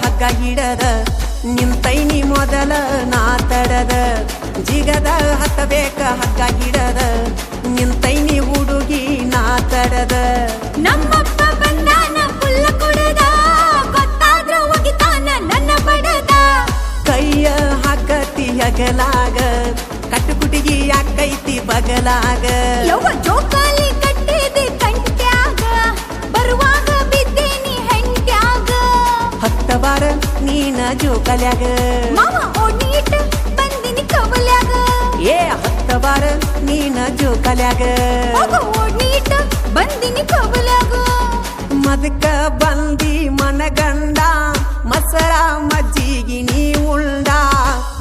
ಹಿಡದ ತೈನಿ ಮೊದಲ ನಾ ತಡದ. ಜಿಗದ ಹತ್ತಬೇಕ ಹಗ್ಗ ಹಿಡದ ತೈನಿ ಹುಡುಗಿ ನಾ ತಡದ. ನಮ್ಮಪ್ಪ ಬಂದಾನ ಪುಲ್ಲ ಕುಡದ ಗೊತ್ತಾದ್ರ ಒಗಿತಾನ ನನ್ನ ಬಡದ. ಕೈಯ ಹಗ್ಗತಿ ಹಗಲಾಗ ಕಟ್ಟುಕುಟಿಗಿ ಯಾಕೈತಿ ಬಗಲಾಗ. ಜೋಕಲ್ಯಾಗ. ಮಾವ ಓಡೀಟ್ ಬಂದಿನಿ ಕವಲ್ಯಾಗ. ಏ ಹತ್ತವಾರ ನೀನ ಜೋಕಲ್ಯಾಗ. ಓಡೀಟ್ ಬಂದಿನಿ ಕವಲ್ಯಾಗ. ಮದಕ ಬಂದಿ ಮನಗಂಡ ಮಸರ ಮಜ್ಜಿಗಿ ನೀ ಉಂಡ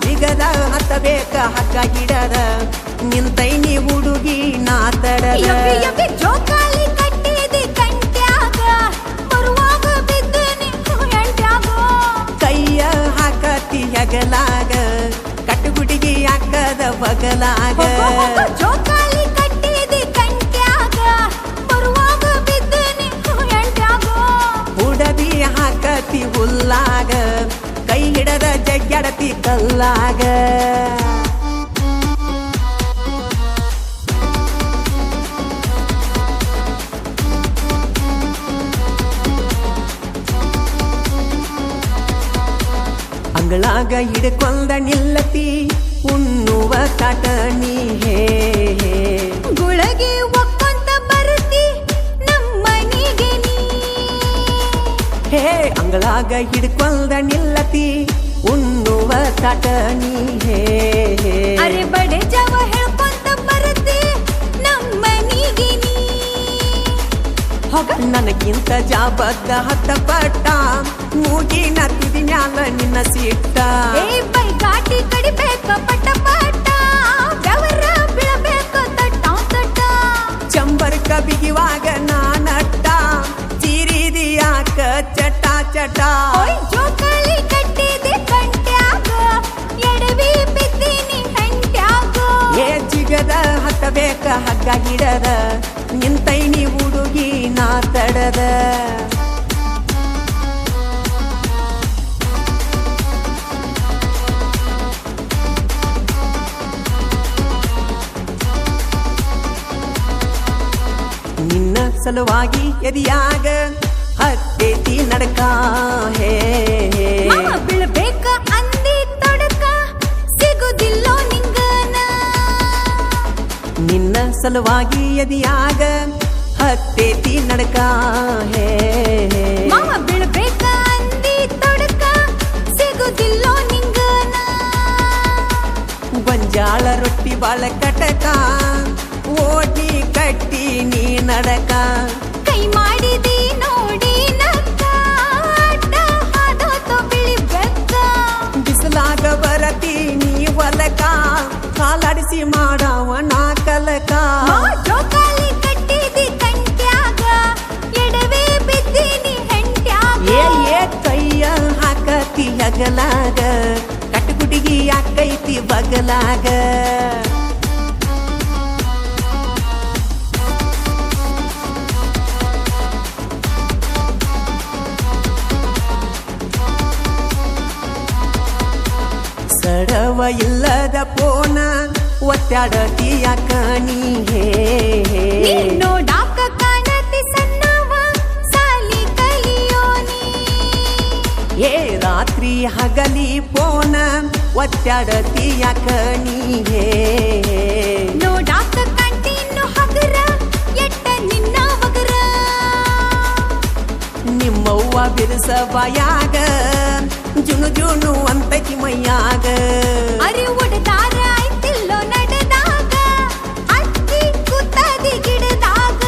ಬಿಗದ ಹತ್ತಬೇಕ ಹಗ್ಗ ಹಿಡದ ನಿಂತೈನಿ ಹುಡುಗಿ ನಾ ಯವ್ವಿ ಯವ್ವಿ ಜೋಕಾಲಿ ಹಾಕತಿ ಹಗಲಾಗ ಕಟ್ಟುಗುಟಿಗಿ ಹಾಕದ ಬಗಲಾಗ ಹೋಗೋ ಹೋಗೋ ಜೋಕಾಲಿ ಕಟ್ಟಿದೆ ಕಂಟ್ಯಾಗ ಬರುವಾಗ ಬಿದ್ದೇನಿ ಹೆಂಟ್ಯಾಗ ಹುಡದಿ ಹಾಕತಿ ಹುಲ್ಲಾಗ ಕೈ ಹಿಡದ ಜಗ್ಗಡತಿ ಕಲ್ಲಾಗ ಅಂಗಳಾಗ ಹಿಡ್ಕೊಂಡ ನಿಲ್ಲತಿ ಉಣ್ಣುವ ಕಾಟ ನೀ. ಗುಳಗಿ ಒಕ್ಕೊಂತ ಬರುತ್ತಿ ನಮ್ಮನಿಗೆ ನೀ ಹೇ ಅಂಗಳಾಗ ಹಿಡ್ಕೊಂಡ ನಿಲ್ಲತಿ ಉಣ್ಣುವ ಕಾಟ ನೀ. ಅರೆ ಬಡೆ ಜವ ಹೇಳ್ಕೊಂತ ಬರುತ್ತಿ ನಮ್ಮನಿಗೆ ನೀ ಹೊಗ ನನಗಿಂತ ಜಾಬದ್ದ ಹತ್ತ ಪಟ್ಟ ಮೂಗಿನ ತಿದಿ ಮ್ಯಾಲ ನಿನ್ನ ಸಿಟ್ಟ ಏ ಬೈ ಗಾಟಿ ಕಡಿಬೇಕ ಪಟ ಪಟ. ಬೆವರ ಬೀಳಬೇಕ ತಟ್ಟ ತಟ್ಟ. ಚಂಬರ್ಕ ಬಿಗಿವಾಗ ನಾನಟ್ಟ ಚಿರಿದಿ ಯಾಕ ಚಟ ಚಟ. ಓಯ್ ಜೋಕಾಲಿ ಕಟ್ಟಿದೆ ಕಂಟ್ಯಾಗ ಎಡವಿ ಬಿದ್ದೀನಿ ಕಂಟ್ಯಾಗ ಏ ಜಿಗದ ಹತ್ತಬೇಕ ಹಗ್ಗ ಹಿಡದ ನಿಂತೈನಿ ಹುಡುಗಿ ನಾ ತಡದ. ಸಲುವಾಗಿ ಎದಿಯಾಗ ಹತ್ತೇತಿ ನಡಕ ಹೇ ಬೀಳ್ಬೇಕ ಅಂದಿ ತಡಕ ಸಿಗುದಿಲ್ಲೋ ನಿಂಗನ? ನಿನ್ನ ಸಲುವಾಗಿ ಎದಿಯಾಗ ಹತ್ತೇತಿ ನಡಕ ಹೇ ಬೀಳ್ಬೇಕ ಅಂದಿ ತಡಕ ಸಿಗುದಿಲ್ಲೋ ನಿಂಗನ? ಗೊಂಜಾಳ ರೊಟ್ಟಿ ಬಾಳ ಕಟಕ ಓಟಿ ಕಟ್ಟಿ ನೀ ನಡಕ. ಕೈ ಮಾಡಿದಿ ನೋಡಿ ಬಿಸಿಲಾಗ ಬರತಿ ನೀ ಹೊಲಕ ಕಾಲಾಡಿಸಿ ಮಾಡವ ನಾ ಕಲಕ ಹಗಲಾಗ. ಕಟ್ಟುಗುಡಿಗಿ ಯಾಕೈತಿ ಬಗಲಾಗ. ಇಲ್ಲದ ಪೋನ ಒತ್ತಾಡತಿ ಯಾಕ ಹೇ ಹೇ. ನೀ ನೋಡಾಕ ಕಾಣತಿ ಸಣ್ಣವ ಸಾಲಿ ಕಲಿಯೋನಿ ಏ ರಾತ್ರಿ ಹಗಲಿ ಪೋನ ಒತ್ತಾಡತಿ ಕಣಿ. ನೋಡಾಕ ಕಂಟಿನ್ನು ಹಗರ ಎಟ್ಟ ನಿನ್ನ ಮಗರ ನಿಮ್ಮವ್ವ ಬಿರುಸ ಜುನು ಜುನು ಅಂತಕಿ ಮೈಯಾಗ. ಅರೆ ಉಡದಾರ ಆಯ್ತಿಲ್ಲೋ ನಡೆದಾಗ? ಅಕ್ಕಿ ಕೂತದಿ ಗಿಡದಾಗ?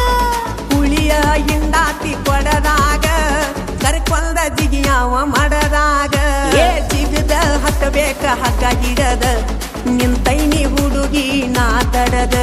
ಕುಳಿಯ ಹಿಂಡಾತಿ ಕೊಡದಾಗ ಕರ್ಕೊಂದ ಜಿಗಿಯಾವ ಮಾಡದಾಗ. ಏ ಜಿಗದ ಹತ್ತಬೇಕ ಹಗ್ಗ ಹಿಡದ ನಿಂತೈನಿ ಹುಡುಗಿ ನಾ ತಡದ.